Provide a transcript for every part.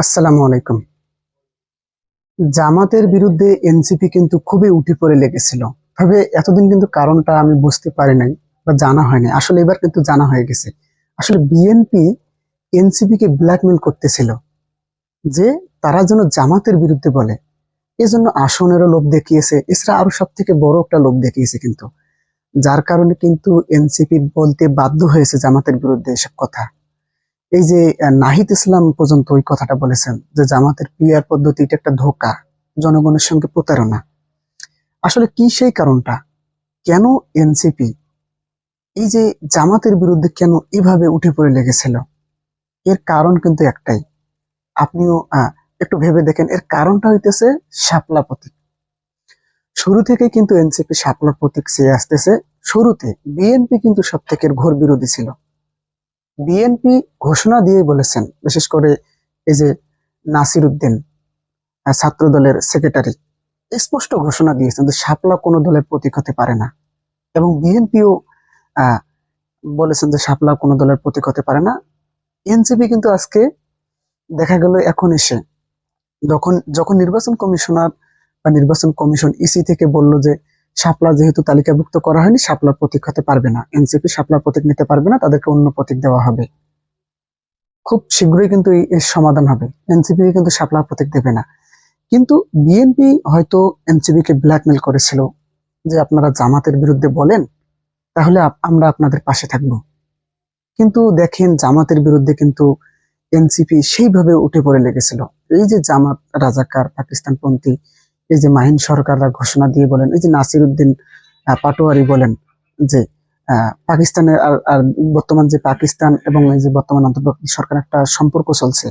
আসসালামু আলাইকুম। জামাতের বিরুদ্ধে এনসিপি কিন্তু খুবই উঠে পড়ে লেগেছিল। তবে এতদিন কিন্তু কারণটা আমি বুঝতে পারি নাই বা জানা হয়নি। আসলে এবার কিন্তু জানা হয়ে গেছে। আসলে বিএনপি এনসিপি কে ব্ল্যাকমেল করতেছিল যে তারা যেন জামাতের বিরুদ্ধে বলে। এজন্য আসনেরও লোভ দেখিয়েছে। এছাড়া আরও সব থেকে বড় একটা লোভ দেখিয়েছে কিন্তু। যার কারণে কিন্তু এনসিপি বলতে বাধ্য হয়েছে জামাতের বিরুদ্ধে এসব কথা। এই যে নাহিদ ইসলাম পর্যন্ত ওই কথাটা বলেছেন যে জামাতের পিয়ার পদ্ধতি এটা একটা ধোকা, জনগণের সঙ্গে প্রতারণা। আসলে কি সেই কারণটা? কেন এনসিপি এই যে জামাতের বিরুদ্ধে কেন এভাবে উঠে পড়ে লেগেছিল? এর কারণ কিন্তু একটাই। আপনিও একটু ভেবে দেখেন, এর কারণটা হইতেছে শাপলা প্রতীক। শুরু থেকে কিন্তু এনসিপি শাপলা প্রতীক চেয়ে আসতেছে। শুরুতে বিএনপি কিন্তু সব থেকে ঘোর বিরোধী ছিল। বিএনপি ঘোষণা দিয়ে বলেছেন বিশেষ করে এই যে নাসির উদ্দিন আহ, ছাত্র দলের সেক্রেটারি স্পষ্ট ঘোষণা দিয়েছেন যে শাপলা কোনো দলের প্রতীক হতে পারে না। এবং বিএনপিও বলেছেন যে শাপলা কোনো দলের প্রতীক হতে পারে না। এনসিপি কিন্তু আজকে দেখা গেল এখন এসে যখন যখন নির্বাচন কমিশনার বা নির্বাচন কমিশন ইসি থেকে বলল যে শাপলা যেহেতু তালিকাভুক্ত করা হয়নি, শাপলার প্রতীক হতে পারবে না। এনসিপি শাপলার প্রতীক নিতে পারবে না, তাদেরকে অন্য প্রতীক দেওয়া হবে। খুব শীঘ্রই কিন্তু এর সমাধান হবে। এনসিপি কিন্তু শাপলার প্রতীক দেবে না। কিন্তু বিএনপি হয়তো এনসিপি কে ব্ল্যাকমেল করেছিল যে আপনারা জামাতের বিরুদ্ধে বলেন, তাহলে আমরা আপনাদের পাশে থাকব। কিন্তু দেখেন জামাতের বিরুদ্ধে কিন্তু এনসিপি সেইভাবে উঠে পড়ে লেগেছিল। এই যে জামাত, রাজাকার, পাকিস্তানপন্থী এই যে মাহিন সরকাররা ঘোষণা দিয়ে বলেন, এই যে নাসির উদ্দিন পাটোয়ারি বলেন যে পাকিস্তানের আর আর বর্তমান যে পাকিস্তান এবং এই যে বর্তমান অন্তর্বর্তী সরকার একটা সম্পর্ক চলছে,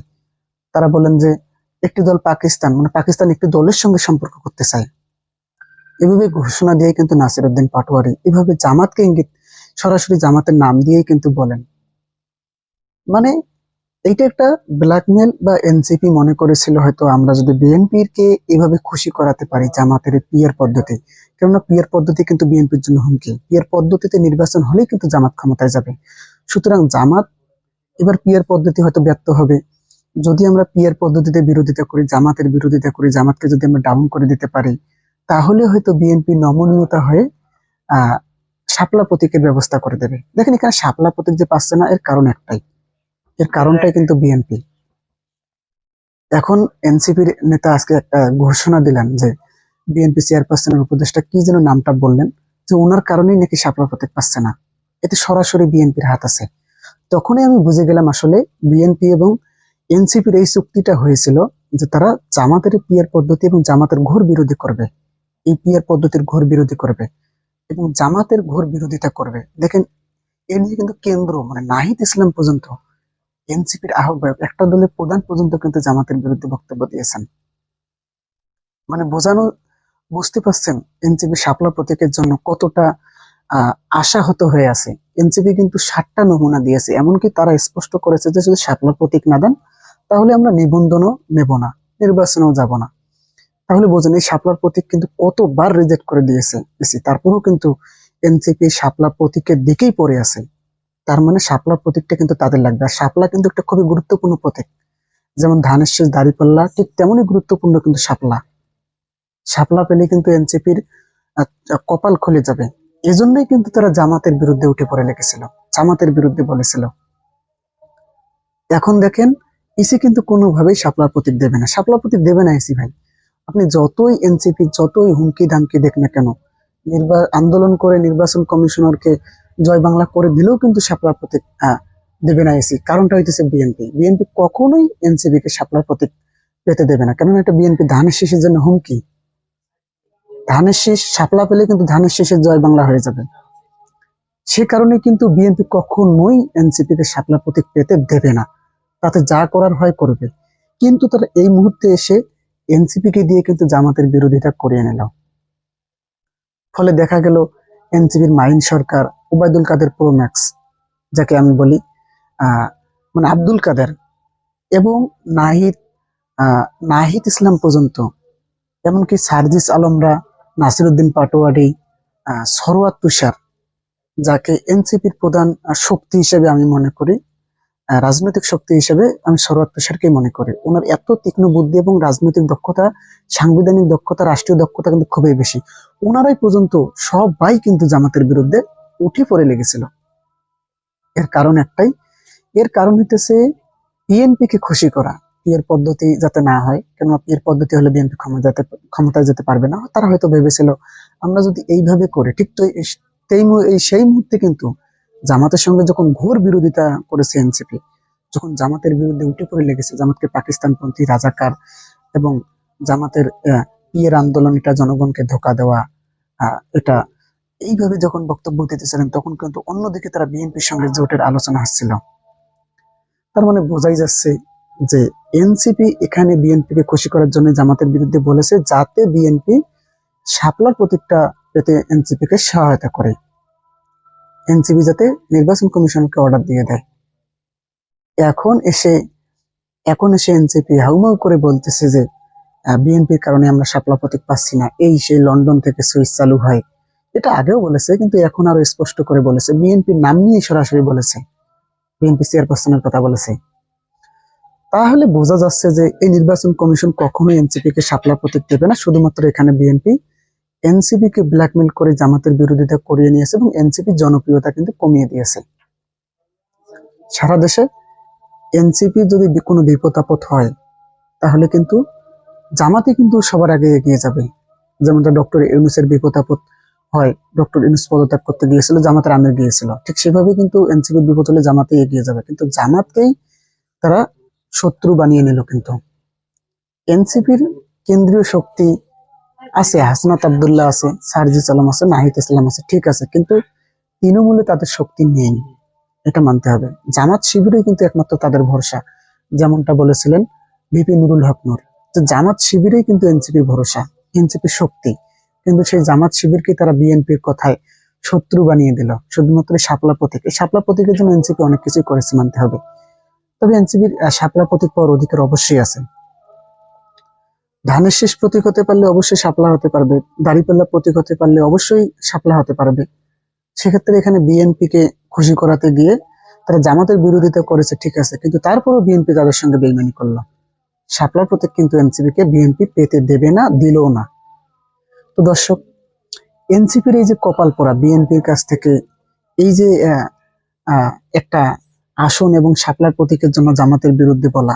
তারা বলেন যে একটি দল পাকিস্তান মানে পাকিস্তান একটি দলের সঙ্গে সম্পর্ক করতে চায়। এভাবে ঘোষণা দিয়ে কিন্তু নাসির উদ্দিন পাটোয়ারি, এভাবে জামাতকে ইঙ্গিত, সরাসরি জামাতের নাম দিয়েই কিন্তু বলেন। মানে এইটা একটা ব্ল্যাকমেল বা এনসিপি মনে করেছিল হয়তো আমরা যদি বিএনপির কে এভাবে খুশি করাতে পারি জামাতের পিয়ার পদ্ধতি। কেননা পিয়ার পদ্ধতি কিন্তু বিএনপির জন্য হুমকি। পিয়ার পদ্ধতিতে নির্বাচন হলেই কিন্তু জামাত ক্ষমতায় যাবে। সুতরাং জামাত এবার পিয়ার পদ্ধতি হয়তো ব্যর্থ হবে। যদি আমরা পিয়ার পদ্ধতিতে বিরোধিতা করি, জামাতের বিরোধিতা করি, জামাতকে যদি আমরা ডাউন করে দিতে পারি, তাহলে হয়তো বিএনপি নমনীয়তা হয়ে, আহ, শাপলা প্রতীকের ব্যবস্থা করে দেবে। দেখেন এখানে শাপলা প্রতীক যে পাচ্ছে না, এর কারণ একটাই। এর কারণটাই কিন্তু বিএনপি এখন এনসিপির নেতা আজকে একটা ঘোষণা দিলেন যে বিএনপি চেয়ারপারসনের উপদেষ্টা কি যেন নামটা বললেন যে ওনার কারণেই নাকি শাপলা প্রতীক পাচ্ছে না। এতে সরাসরি বিএনপির হাত আছে। তখনই আমি বুঝে গেলাম আসলে বিএনপি এবং এনসিপির এই চুক্তিটা হয়েছিল যে তারা জামাতের পিয়ার পদ্ধতি এবং জামাতের ঘোর বিরোধী করবে। এই পিয়ার পদ্ধতির ঘোর বিরোধী করবে এবং জামাতের ঘোর বিরোধিতা করবে। দেখেন এ নিয়ে কিন্তু কেন্দ্র মানে নাহিদ ইসলাম পর্যন্ত এনসিপির আহ্বায়ক একটা দলের প্রধান পর্যন্ত কিন্তু জামাতের বিরুদ্ধে বক্তব্য দিয়েছেন। মানে বোঝানো, বুঝতে পারছেন এনসিপি শাপলা প্রতীকের জন্য কতটা আশাহত হয়ে আছে। এনসিপি কিন্তু ষাটটা নমুনা দিয়েছে, এমনকি তারা স্পষ্ট করেছে যে যদি শাপলা প্রতীক না দেন, তাহলে আমরা নিবন্ধনও নেব না, নির্বাচনেও যাব না। তাহলে বোঝেন এই শাপলার প্রতীক কিন্তু কতবার রিজেক্ট করে দিয়েছে তারপরেও কিন্তু এনসিপি শাপলা প্রতীকের দিকেই পড়ে আছে। তার মানে শাপলা প্রতীকটা কিন্তু তাদের লাগবে। আর শাপলা কিন্তু একটা খুবই গুরুত্বপূর্ণ প্রতীক। যেমন ধানের শেষ, দাড়িপাল্লা, ঠিক তেমনই গুরুত্বপূর্ণ কিন্তু শাপলা। শাপলা পেলে কিন্তু এনসিপির কপাল খুলে যাবে। এজন্যই কিন্তু তারা জামাতের বিরুদ্ধে উঠে পড়ে লেগেছিল। জামাতের বিরুদ্ধে বলেছিল। এখন দেখেন, ইসি কিন্তু কোনোভাবেই শাপলার প্রতীক দেবে না। শাপলার প্রতীক দেবে না ইসি ভাই। আপনি যতই এনসিপি, যতই হুমকি ধামকি দেখ না কেন, নির্বা আন্দোলন করে নির্বাচন কমিশনারকে জয় বাংলা করে দিলেও কিন্তু শাপলার প্রতীক দেবে না এসি। কারণটা হইতেছে বিএনপি বিএনপি কখনোই এনসিপি কে শাপলার প্রতীক পেতে দেবে না। কেননা এটা বিএনপি ধানের শীষের জন্য হুমকি। ধানের শীষ শাপলা পেলে কিন্তু ধানের শীষের জয় বাংলা হয়ে যাবে। সে কারণে কিন্তু বিএনপি কখনোই এনসিপি কে শাপলা প্রতীক পেতে দেবে না। তাতে যা করার হয় করবে। কিন্তু তারা এই মুহূর্তে এসে এনসিপি কে দিয়ে কিন্তু জামাতের বিরোধিতা করিয়ে নিল। ফলে দেখা গেল এনসিপির মাইন সরকার উবায়দুল কাদের প্রো ম্যাক্স যাকে আমি বলি মানে আব্দুল কাদের এবং নাহিদ নাহিদ ইসলাম পর্যন্ত, এমনকি সার্জিস আলমরা, নাসিরুদ্দিন পাটোয়ারি সরোয়ার তুষার, যাকে এনসিপির প্রধান শক্তি হিসেবে আমি মনে করি রাজনৈতিক শক্তি হিসেবে আমি সরোয়ার তুষারকেই মনে করি। ওনার এত তীক্ষ্ণ বুদ্ধি এবং রাজনৈতিক দক্ষতা, সাংবিধানিক দক্ষতা, রাষ্ট্রীয় দক্ষতা কিন্তু খুবই বেশি। ওনারাই পর্যন্ত সবাই কিন্তু জামাতের বিরুদ্ধে উঠে পড়ে লেগেছিল। এর কারণ একটাই, এর কারণ হইতেছে বিএনপি কে খুশি করা পিয়ের পদ্ধতি যাতে না হয় কেন পিয়ের পদ্ধতি হলে বিএনপি ক্ষমতা যেতে, ক্ষমতায় যেতে পারবে না। তারা হয়তো ভেবেছিল, আমরা যদি এইভাবে করি, ঠিক তো এই- সেই মুহূর্তে কিন্তু জামাতের সঙ্গে যখন ঘোর বিরোধিতা করেছে এনসিপি যখন জামাতের বিরুদ্ধে উঠে পড়ে লেগেছে, জামাতকে পাকিস্তানপন্থী রাজাকার এবং জামাতের পিয়ের আন্দোলন, এটা জনগণকে ধোকা দেওয়া এটা এইভাবে যখন বক্তব্য দিতেছিলেন, তখন কিন্তু অন্যদিকে তারা বিএনপির সঙ্গে জোটের আলোচনা আসছিল তার মানে বোঝাই যাচ্ছে যে এনসিপি এখানে বিএনপিকে খুশি করার জন্য জামাতের বিরুদ্ধে বলেছে যাতে বিএনপি শাপলার প্রতীকটা পেতে এনসিপি কে সহায়তা করে। এনসিপি যাতে নির্বাচন কমিশনকে অর্ডার দিয়ে দেয়। এখন এসে এখন এসে এনসিপি হাউমাউ করে বলতেছে যে বিএনপির কারণে আমরা শাপলা প্রতীক পাচ্ছি না, এই সেই লন্ডন থেকে সুইচ চালু হয়। এটা আগেও বলেছে, কিন্তু এখন আরও স্পষ্ট করে বলেছে। বিএনপির নাম নিয়ে সরাসরি বলেছে। বিএনপি চেয়ারপারসনের কথা বলেছে। তাহলে বোঝা যাচ্ছে যে এই নির্বাচন কমিশন কখনো এনসিপি কে শাপলা প্রতীক দেবে না, শুধুমাত্র এখানে বিএনপি এনসিপি কে ব্ল্যাকমেল করে জামাতের বিরোধিতা করিয়ে নিয়েছে এবং এনসিপি জনপ্রিয়তা কিন্তু কমিয়ে দিয়েছে। সারা দেশে এনসিপি যদি কোনো বিপদ আপদ হয়, তাহলে কিন্তু জামাতে কিন্তু সবার আগে এগিয়ে যাবে। যেমনটা ডক্টর ইউনুসের বিপদ আপদ হয় ডক্টর ইউনুস পদত্যাগ করতে গিয়েছিল, জামাতের আমির গিয়েছিল। ঠিক সেভাবে কিন্তু এনসিপির বিপদ হলে জামাতে এগিয়ে যাবে। কিন্তু জামাতকেই তারা শত্রু বানিয়ে নিল কিন্তু। এনসিপির কেন্দ্রীয় শক্তি আছে, হাসনাত আবদুল্লাহ আছে, সারজিস আলম আছে, নাহিদ ইসলাম আছে, ঠিক আছে, কিন্তু তৃণমূলে তাদের শক্তি নেই। এটা মানতে হবে। জামাত শিবিরই কিন্তু একমাত্র তাদের ভরসা, যেমনটা বলেছিলেন ভিপি নুরুল হক নূর। জামাত শিবিরেই কিন্তু এনসিপির ভরসা এনসিপির শক্তি। কিন্তু সেই জামাত শিবিরকে তারা বিএনপির কথায় শত্রু বানিয়ে দিল। শুধুমাত্র শাপলা প্রতীক। এই শাপলা প্রতীকের জন্য এনসিপি অনেক কিছুই করেছে মানতে হবে। তবে এনসিপির শাপলা প্রতীক পাওয়ার অধিকার অবশ্যই আছে। ধানের শেষ প্রতীক হতে পারলে অবশ্যই শাপলা হতে পারবে। দাড়িপাল্লা প্রতীক হতে পারলে অবশ্যই শাপলা হতে পারবে। সেক্ষেত্রে এখানে বিএনপি কে খুশি করাতে গিয়ে তারা জামাতের বিরোধিতা করেছে, ঠিক আছে। কিন্তু তারপরও বিএনপি তাদের সঙ্গে বেইমানি করল। শাপলার প্রতীক কিন্তু এনসিপি কে বিএনপি পেতে দেবে না, দিলও না। তো দর্শক, এনসিপির এই যে কপাল পড়া বিএনপির কাছ থেকে এই যে একটা আসন এবং শাপলার প্রতীকের জন্য জামাতের বিরুদ্ধে বলা,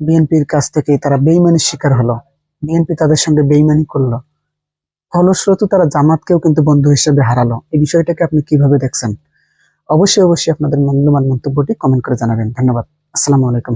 বিএনপির কাছ থেকে তারা বেইমানির শিকার হলো, বিএনপি তাদের সঙ্গে বেইমানি করল ফলস্রোত তারা জামাতকেও কিন্তু বন্ধু হিসেবে হারালো। এই বিষয়টাকে আপনি কীভাবে দেখছেন? অবশ্যই অবশ্যই আপনাদের মূল্যবান মন্তব্যটি কমেন্ট করে জানাবেন। ধন্যবাদ। আসসালামু আলাইকুম।